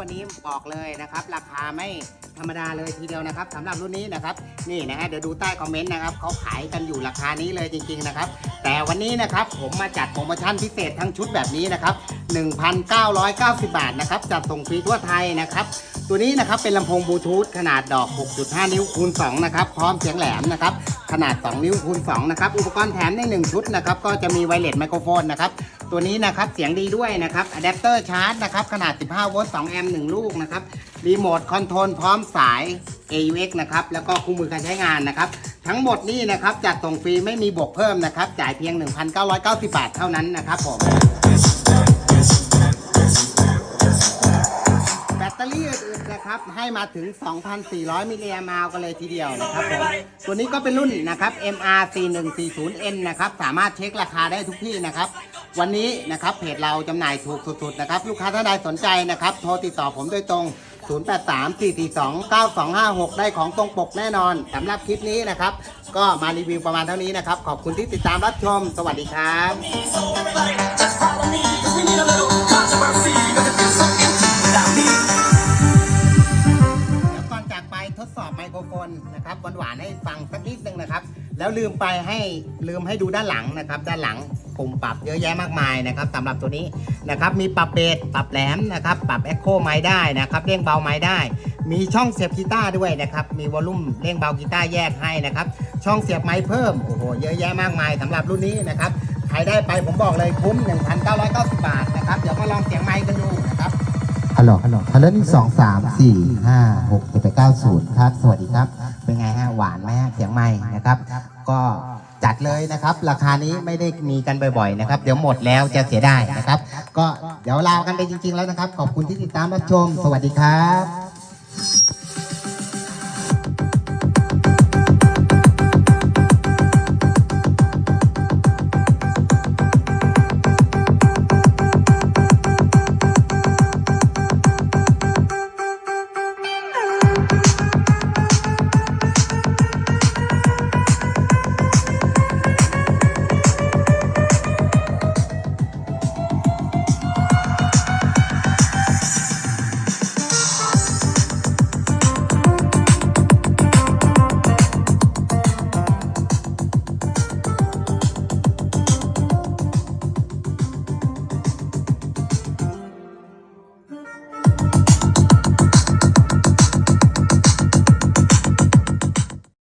วันนี้บอกเลยนะครับ ราคาไม่ธรรมดาเลยทีเดียวนะครับสำหรับรุ่นนี้นะครับ นี่นะฮะเดี๋ยวดูใต้คอมเมนต์นะครับเขาขายกันอยู่ราคานี้เลยจริง ๆนะครับ แต่วันนี้นะครับผมมาจัดโปรโมชั่นพิเศษทั้งชุดแบบนี้นะครับ 1,990 บาทนะครับจัดส่งฟรีทั่วไทยนะครับ ตัวนี้นะครับเป็นลำโพงบลูทูธขนาดดอก 6.5 นิ้วคูณ2นะครับพร้อมเสียงแหลมนะครับขนาด 2 นิ้วคูณ2นะครับอุปกรณ์แถมใน 1 ชุดนะครับก็จะมีไวเลสไมโครโฟนนะครับตัวนี้นะครับเสียงดีด้วยนะครับอะแดปเตอร์ชาร์จนะครับขนาด 15 โวลต์ 2 แอมป์ 1 ลูกนะครับรีโมทคอนโทรลพร้อมสาย AUX นะครับแล้วก็คู่มือการใช้งานนะครับทั้งหมดนี่นะครับจัดส่งฟรีไม่มีบวกเพิ่มนะครับจ่ายเพียง 1,990 บาทเท่านั้นนะครับผม ตเตอรี่อื่นๆนะครับ ให้มาถึง 2,400 มิลลิแอมป์อกันเลยทีเดียวนะครับผมตัวนี้ก็เป็นรุ่นนะครับ MR 4140N นะครับ สามารถเช็คราคาได้ทุกที่นะครับ วันนี้นะครับเพจเราจำหน่ายถูกสุดๆนะครับ ลูกค้าท่านใดสนใจนะครับ โทรติดต่อผมโดยตรง 0834429256 ได้ของตรงปกแน่นอนสำหรับคลิปนี้นะครับ ก็มารีวิวประมาณเท่านี้นะครับ ขอบคุณที่ติดตามรับชม สวัสดีครับ มโครโฟนนะครับหวานๆให้ฟังสักนิดนึงนะครับ แล้วลืมไปให้ลืมให้ดูด้านหลังนะครับ ด้านหลังปุ่มปรับเยอะแยะมากมายนะครับสำหรับตัวนี้นะครับมีปรับเบสปรับแหลมนะครับ ปรับเอ็กโคไม้ได้นะครับเร่งเบาไม้ได้ มีช่องเสียบกีตาร์ด้วยนะครับ มีวอลลุ่มเร่งเบากีตาร์แยกให้นะครับ ช่องเสียบไม้เพิ่มโอ้โหเยอะแยะมากมายสำหรับรุ่นนี้นะครับใครได้ไปผมบอกเลยคุ้ม 1,990 บาทนะครับเดี๋ยวมาลองเสียงไม้กันดูนะครับ ฮัลโหลฮัลโหลฮัลโหลหนึ่งสองสามสี่ห้าหกเจ็ดแปดเก้าศูนย์ครับ สวัสดีครับ เป็นไงฮะ หวานไหมฮะเสียงไม่นะครับ ก็จัดเลยนะครับ ราคานี้ไม่ได้มีกันบ่อยๆนะครับ เดี๋ยวหมดแล้วจะเสียดายนะครับ ก็เดี๋ยวลากันไปจริงๆแล้วนะครับ ขอบคุณที่ติดตามรับชม สวัสดีครับ